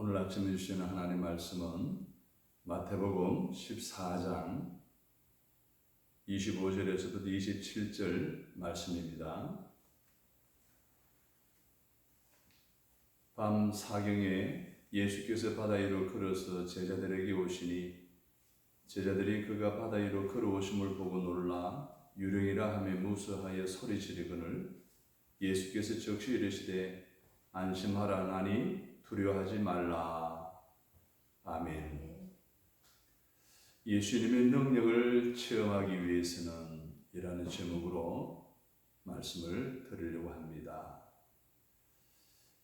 오늘 아침에 주시는 하나님 말씀은 마태복음 14장 25절에서부터 27절 말씀입니다. 밤 사경에 예수께서 바다 위로 걸어서 제자들에게 오시니 제자들이 그가 바다 위로 걸어오심을 보고 놀라 유령이라 하며 무서하여 소리 지르거늘 예수께서 적시 이르시되 안심하라 나니 두려워하지 말라. 아멘. 예수님의 능력을 체험하기 위해서는 이라는 제목으로 말씀을 드리려고 합니다.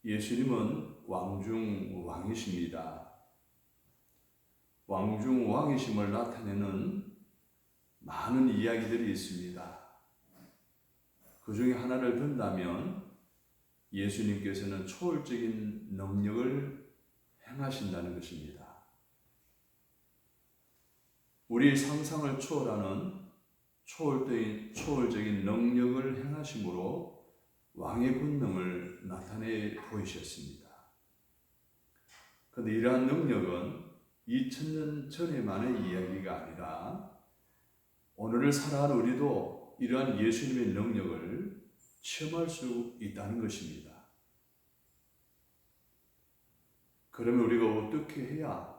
예수님은 왕중 왕이십니다. 왕중 왕이심을 나타내는 많은 이야기들이 있습니다. 그 중에 하나를 든다면 예수님께서는 초월적인 능력을 행하신다는 것입니다. 우리 상상을 초월하는 초월적인, 능력을 행하심으로 왕의 권능을 나타내 보이셨습니다. 그런데 이러한 능력은 2000년 전에만의 이야기가 아니라 오늘을 살아가는 우리도 이러한 예수님의 능력을 체험할 수 있다는 것입니다. 그러면 우리가 어떻게 해야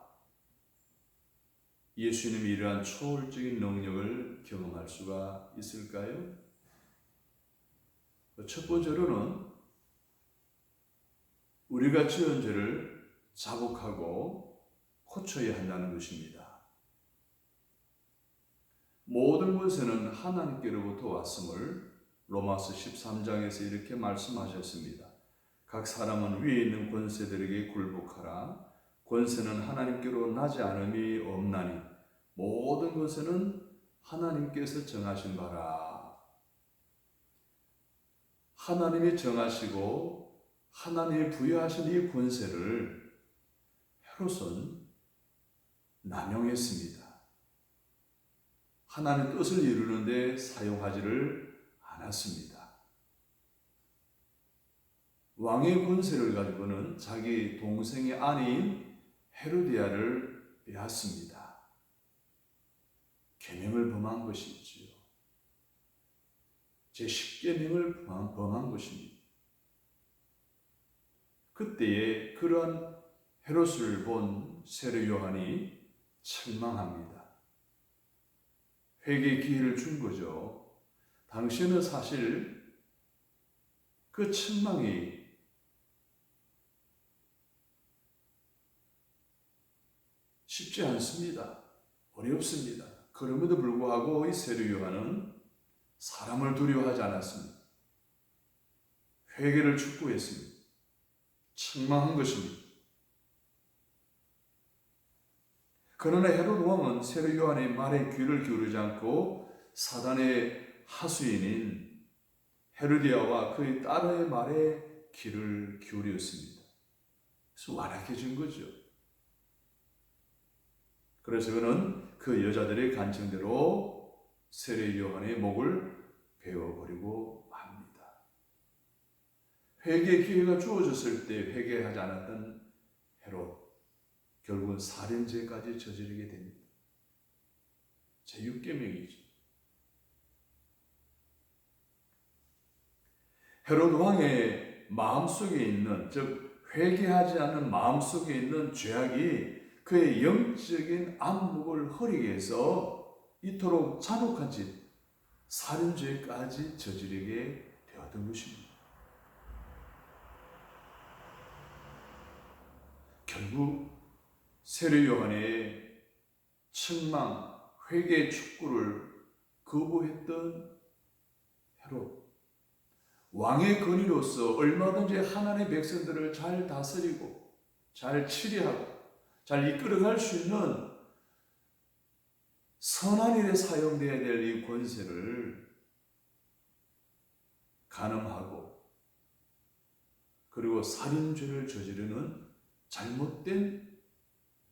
예수님이 이러한 초월적인 능력을 경험할 수가 있을까요? 첫 번째로는 우리가 지은 죄를 자복하고 고쳐야 한다는 것입니다. 모든 것에는 하나님께로부터 왔음을 로마서 13장에서 이렇게 말씀하셨습니다. 각 사람은 위에 있는 권세들에게 굴복하라. 권세는 하나님께로 나지 않음이 없나니 모든 것에는 하나님께서 정하신 바라. 하나님이 정하시고 하나님이 부여하신 이 권세를 헤롯은 남용했습니다. 하나님 뜻을 이루는데 사용하지를 않았습니다. 왕의 권세를 가지고는 자기 동생의 아내인 헤로디아를 빼앗습니다. 계명을 범한 것이지요. 제 10계명을 범한 것입니다. 그때에 그러한 헤롯을 본 세례 요한이 책망합니다. 회개 기회를 준 거죠. 당신은 사실 그 책망이 쉽지 않습니다. 어렵습니다. 그럼에도 불구하고 이 세례 요한은 사람을 두려워하지 않았습니다. 회개를 촉구했습니다. 책망한 것입니다. 그러나 헤롯 왕은 세례 요한의 말에 귀를 기울이지 않고 사단의 하수인인 헤로디아와 그의 딸의 말에 귀를 기울였습니다. 그래서 완악해진 거죠. 그래서 그는 그 여자들의 간청대로 세례 요한의 목을 베어버리고 맙니다. 회개 기회가 주어졌을 때 회개하지 않았던 헤롯 결국은 살인죄까지 저지르게 됩니다. 제6계명이죠. 헤롯 왕의 마음속에 있는 즉 회개하지 않는 마음속에 있는 죄악이 그의 영적인 안목을 흐리게 해서 이토록 잔혹한 짓, 살인죄까지 저지르게 되었던 것입니다. 결국 세례 요한의 책망, 회개 축구를 거부했던 헤롯 왕의 권위로서 얼마든지 하나님의 백성들을 잘 다스리고 잘 치리하고 잘 이끌어갈 수 있는 선한 일에 사용되어야 될 이 권세를 가늠하고 그리고 살인죄를 저지르는 잘못된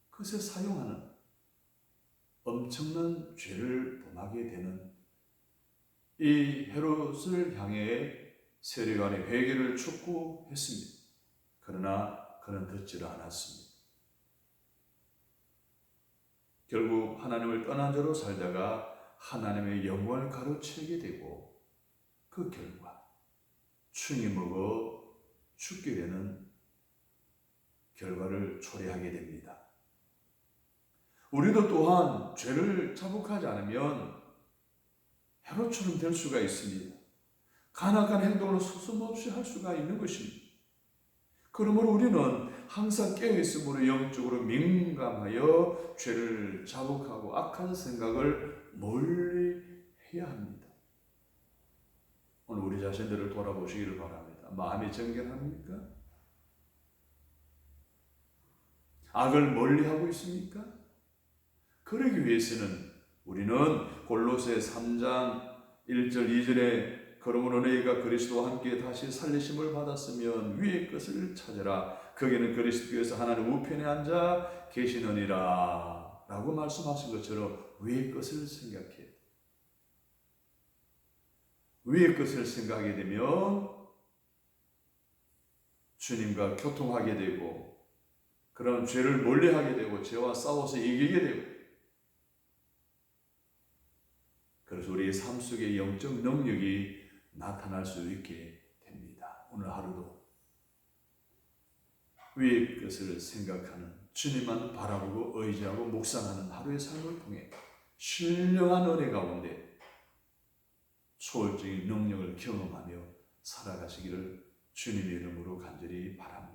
것에 사용하는 엄청난 죄를 범하게 되는 이 헤롯을 향해 세례관이 회개를 촉구했습니다. 그러나 그는 듣지를 않았습니다. 결국 하나님을 떠난 자로 살다가 하나님의 영광을 가로채게 되고 그 결과 충이 먹어 죽게 되는 결과를 초래하게 됩니다. 우리도 또한 죄를 자복하지 않으면 헤롯처럼 될 수가 있습니다. 간악한 행동을 서슴없이 할 수가 있는 것입니다. 그러므로 우리는 항상 깨어있으므로 영적으로 민감하여 죄를 자복하고 악한 생각을 멀리 해야 합니다. 오늘 우리 자신들을 돌아보시기를 바랍니다. 마음이 정결합니까? 악을 멀리 하고 있습니까? 그러기 위해서는 우리는 골로새 3장 1절 2절에 그러므로 너희가 그리스도와 함께 다시 살리심을 받았으면 위의 것을 찾으라. 거기는 그리스도께서 하나님 우편에 앉아 계시느니라. 라고 말씀하신 것처럼 위의 것을 생각해. 위의 것을 생각하게 되면 주님과 교통하게 되고 그런 죄를 멀리하게 되고 죄와 싸워서 이기게 되고 그래서 우리의 삶 속에 영적 능력이 나타날 수 있게 됩니다. 오늘 하루도 위의 것을 생각하는 주님만 바라보고 의지하고 묵상하는 하루의 삶을 통해 신령한 은혜 가운데 초월적인 능력을 경험하며 살아가시기를 주님의 이름으로 간절히 바랍니다.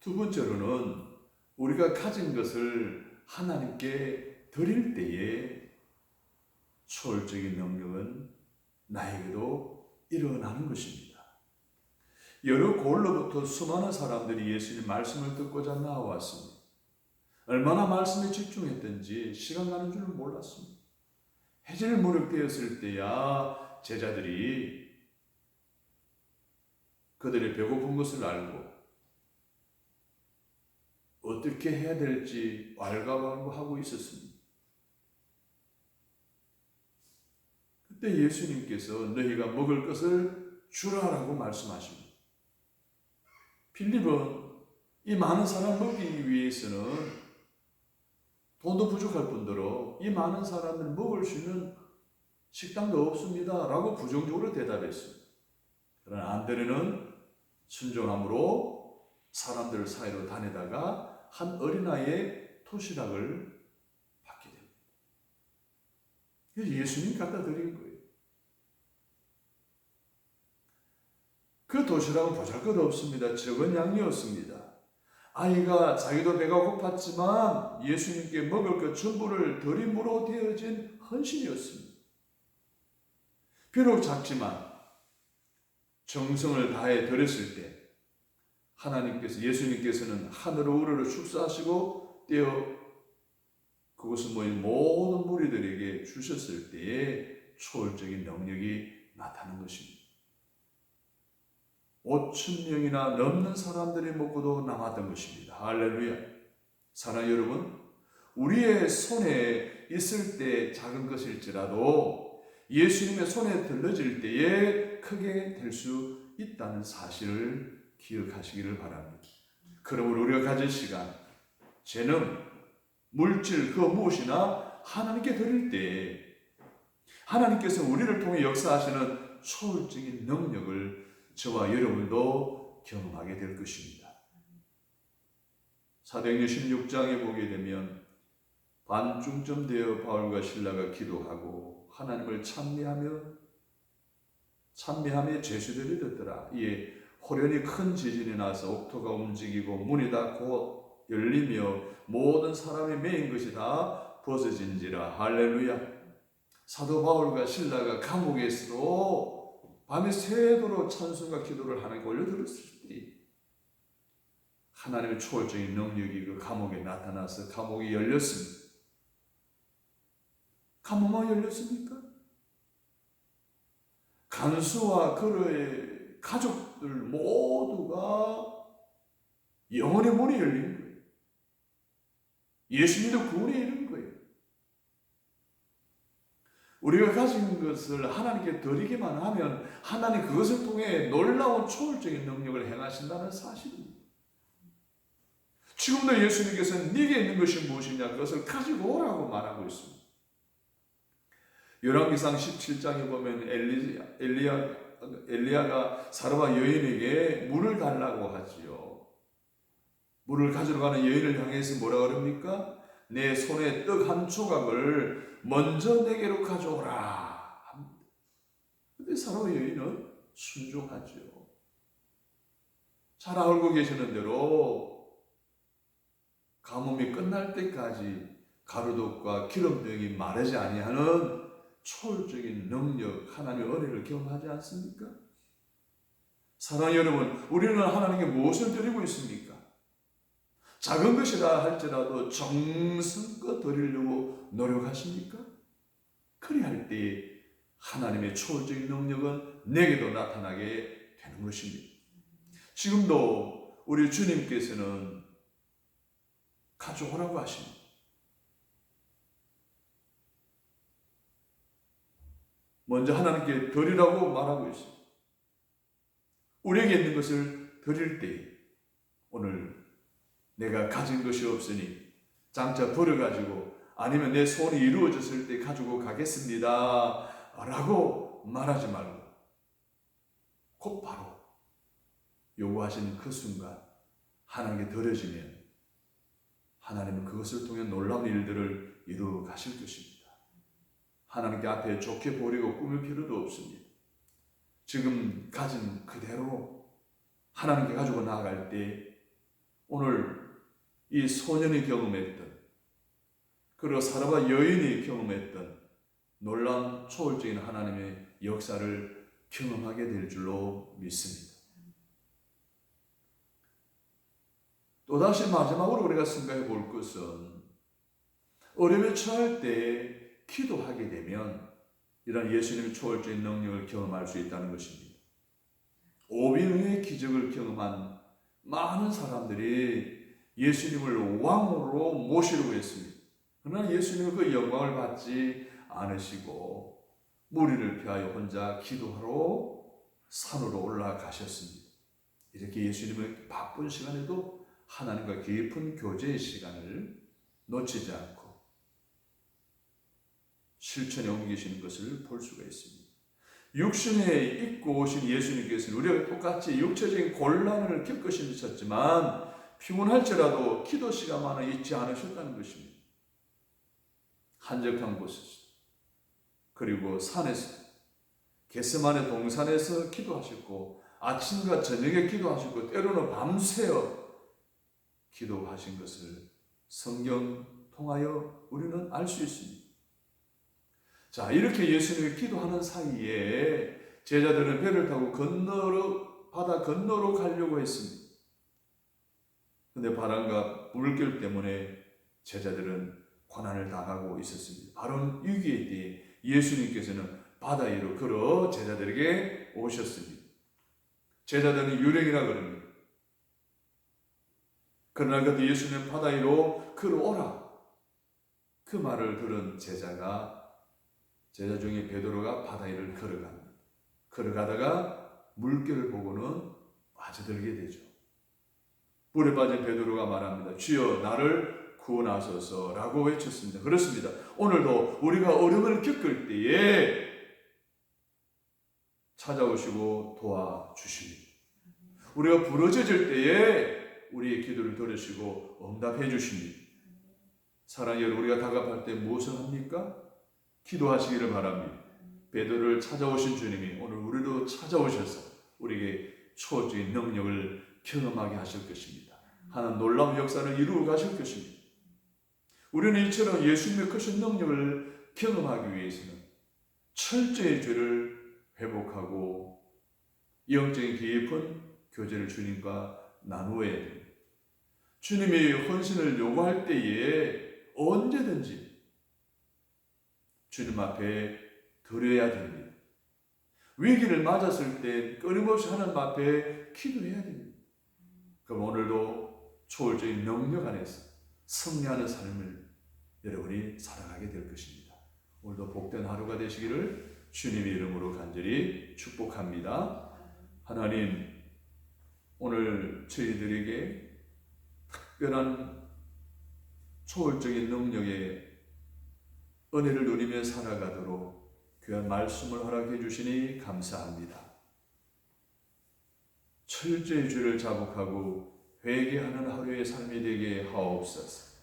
두 번째로는 우리가 가진 것을 하나님께 드릴 때에 초월적인 능력은 나에게도 일어나는 것입니다. 여러 골로부터 수많은 사람들이 예수님 말씀을 듣고자 나와왔습니다. 얼마나 말씀에 집중했던지 시간 가는 줄 몰랐습니다. 해질 무렵 되었을 때야 제자들이 그들의 배고픈 것을 알고 어떻게 해야 될지 왈가왈부하고 있었습니다. 그때 예수님께서 너희가 먹을 것을 주라라고 말씀하십니다. 필립은 이 많은 사람 먹기 위해서는 돈도 부족할 뿐더러 이 많은 사람들 먹을 수 있는 식당도 없습니다. 라고 부정적으로 대답했습니다. 그러나 안드레는 순종함으로 사람들 사이로 다니다가 한 어린아이의 도시락을 받게 됩니다. 예수님 갖다 드린 거예요. 그 도시락은 보잘것 없습니다. 적은 양이었습니다. 아이가 자기도 배가 고팠지만 예수님께 먹을 것 전부를 드림으로 되어진 헌신이었습니다. 비록 작지만 정성을 다해 드렸을 때 하나님께서 예수님께서는 하늘로 우르르 축사하시고 떼어 그것을 모인 모든 무리들에게 주셨을 때에 초월적인 능력이 나타난 것입니다. 5천 명이나 넘는 사람들이 먹고도 남았던 것입니다. 할렐루야. 사랑 여러분, 우리의 손에 있을 때 작은 것일지라도 예수님의 손에 들러질 때에 크게 될 수 있다는 사실을 기억하시기를 바랍니다. 그러므로 우리가 가질 시간, 재능, 물질 그 무엇이나 하나님께 드릴 때 하나님께서 우리를 통해 역사하시는 초월적인 능력을 저와 여러분도 경험하게 될 것입니다. 사도행전 16장에 보게 되면 반중점 되어 바울과 신라가 기도하고 하나님을 찬미하며 찬미하며 제수들이 듣더라. 이에 호련히 큰 지진이 나서 옥토가 움직이고 문이 다곧 열리며 모든 사람이 메인 것이 다 벗어진지라 할렐루야. 사도 바울과 신라가 감옥에서도 밤이 새도록 찬송과 기도를 하나님께 올려드렸을 때 하나님의 초월적인 능력이 그 감옥에 나타나서 감옥이 열렸습니다. 감옥만 열렸습니까? 간수와 그의 가족들 모두가 영혼의 문이 열린 거예요. 예수님도 구원에 이른 거예요. 우리가 가진 것을 하나님께 드리기만 하면 하나님 그것을 통해 놀라운 초월적인 능력을 행하신다는 사실입니다. 지금도 예수님께서는 네게 있는 것이 무엇이냐 그것을 가지고 오라고 말하고 있습니다. 열왕기상 17장에 보면 엘리, 엘리야, 엘리야가 사르바 여인에게 물을 달라고 하지요. 물을 가지러 가는 여인을 향해서 뭐라 그럽니까? 내 손에 떡 한 조각을 먼저 내게로 가져오라. 근데 사르바 여인은 순종하죠. 잘 알고 계시는 대로 가뭄이 끝날 때까지 가루독과 기름 등이 마르지 아니하는 초월적인 능력, 하나님의 은혜를 경험하지 않습니까? 사랑 여러분, 우리는 하나님께 무엇을 드리고 있습니까? 작은 것이라 할지라도 정성껏 드리려고 노력하십니까? 그리할 때 하나님의 초월적인 능력은 내게도 나타나게 되는 것입니다. 지금도 우리 주님께서는 가져오라고 하십니다. 먼저 하나님께 드리라고 말하고 있습니다. 우리에게 있는 것을 드릴 때 오늘 내가 가진 것이 없으니 장차 버려가지고 아니면 내 소원이 이루어졌을 때 가지고 가겠습니다. 라고 말하지 말고 곧 바로 요구하시는 그 순간 하나님께 드려지면 하나님은 그것을 통해 놀라운 일들을 이루어 가실 것입니다. 하나님께 앞에 좋게 보리고 꾸밀 필요도 없습니다. 지금 가진 그대로 하나님께 가지고 나아갈 때 오늘 이 소년이 경험했던 그리고 사라바 여인이 경험했던 놀라운 초월적인 하나님의 역사를 경험하게 될 줄로 믿습니다. 또다시 마지막으로 우리가 생각해 볼 것은 어려움에 처할 때 기도하게 되면 이런 예수님의 초월적인 능력을 경험할 수 있다는 것입니다. 오병의 기적을 경험한 많은 사람들이 예수님을 왕으로 모시려고 했습니다. 그러나 예수님은 그 영광을 받지 않으시고 무리를 피하여 혼자 기도하러 산으로 올라가셨습니다. 이렇게 예수님의 바쁜 시간에도 하나님과 깊은 교제의 시간을 놓치지 않고 실천에 옮기시는 것을 볼 수가 있습니다. 육신에 입고 오신 예수님께서는 우리가 똑같이 육체적인 곤란을 겪으셨지만 피곤할지라도 기도 시간만은 잊지 않으셨다는 것입니다. 한적한 곳에서 그리고 산에서 게스만의 동산에서 기도하셨고 아침과 저녁에 기도하셨고 때로는 밤새어 기도하신 것을 성경 통하여 우리는 알 수 있습니다. 자, 이렇게 예수님이 기도하는 사이에 제자들은 배를 타고 건너로, 바다 건너로 가려고 했습니다. 근데 바람과 물결 때문에 제자들은 고난을 당하고 있었습니다. 바로 위기의 때에 예수님께서는 바다 위로 걸어 제자들에게 오셨습니다. 제자들은 유령이라 그럽니다. 그러나 그때 예수님 바다 위로 걸어오라. 그 말을 들은 제자가 제자 중에 베드로가 바다 위를 걸어갑니다. 걸어가다가 물결을 보고는 빠져들게 되죠. 물에 빠진 베드로가 말합니다. 주여 나를 구원하소서라고 외쳤습니다. 그렇습니다. 오늘도 우리가 어려움을 겪을 때에 찾아오시고 도와주십니다. 우리가 부러져질 때에 우리의 기도를 들으시고 응답해 주십니다. 사랑하 여러분, 우리가 다급할 때 무엇을 합니까? 기도하시기를 바랍니다. 베드로를 찾아오신 주님이 오늘 우리도 찾아오셔서 우리에게 초월적인 능력을 경험하게 하실 것입니다. 하나님 놀라운 역사를 이루어 가실 것입니다. 우리는 이처럼 예수님의 크신 능력을 경험하기 위해서는 철저히 죄를 회복하고 영적인 깊은 교제를 주님과 나누어야 됩니다. 주님이 헌신을 요구할 때에 언제든지 주님 앞에 드려야 됩니다. 위기를 맞았을 때 끊임없이 하나님 앞에 기도해야 됩니다. 초월적인 능력 안에서 승리하는 삶을 여러분이 살아가게 될 것입니다. 오늘도 복된 하루가 되시기를 주님의 이름으로 간절히 축복합니다. 하나님, 오늘 저희들에게 특별한 초월적인 능력의 은혜를 누리며 살아가도록 귀한 말씀을 허락해 주시니 감사합니다. 철저히 주를 자복하고 회개하는 하루의 삶이 되게 하옵소서.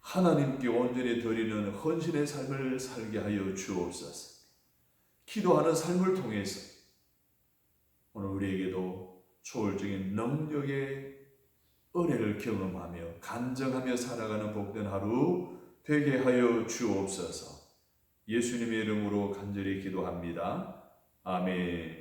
하나님께 온전히 드리는 헌신의 삶을 살게 하여 주옵소서. 기도하는 삶을 통해서 오늘 우리에게도 초월적인 능력의 은혜를 경험하며 간정하며 살아가는 복된 하루 되게 하여 주옵소서. 예수님의 이름으로 간절히 기도합니다. 아멘.